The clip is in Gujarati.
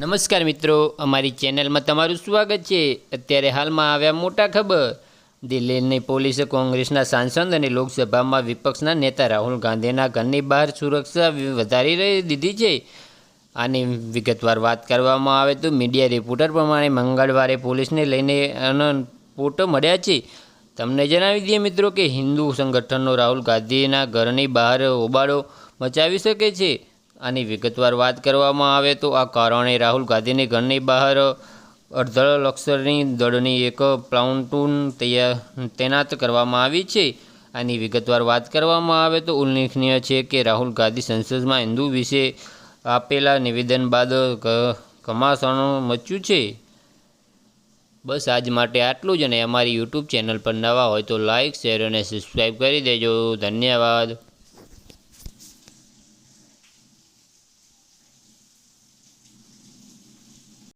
નમસ્કાર મિત્રો, અમારી ચેનલમાં તમારું સ્વાગત છે. અત્યારે હાલમાં આવ્યા મોટા ખબર. દિલ્હીની પોલીસે કોંગ્રેસના સાંસદ અને લોકસભામાં વિપક્ષના નેતા રાહુલ ગાંધીના ઘરની બહાર સુરક્ષા વધારી રહી દીધી છે. આની વિગતવાર વાત કરવામાં આવે તો મીડિયા રિપોર્ટર પ્રમાણે મંગળવારે પોલીસને લઈને ફોટો મળ્યા છે. તમને જણાવી દઈએ મિત્રો કે હિન્દુ સંગઠનનો રાહુલ ગાંધીના ઘરની બહાર હોબાળો મચાવી શકે છે. આની વિગતવાર વાત કરવામાં આવે તો આ કારણે રાહુલ ગાંધીની ઘરની બહાર અડધળ લશ્કરની દળની એક પ્લાઉન્ટૂન તૈયાર તૈનાત કરવામાં આવી છે. આની વિગતવાર વાત કરવામાં આવે તો ઉલ્લેખનીય છે કે રાહુલ ગાંધી સંસદમાં હિન્દુ વિશે આપેલા નિવેદન બાદ ઘ- મચ્યું છે. બસ આજ માટે આટલું જ અને અમારી યુટ્યુબ ચેનલ પર નવા હોય તો લાઇક શેર અને સબસ્ક્રાઈબ કરી દેજો. ધન્યવાદ.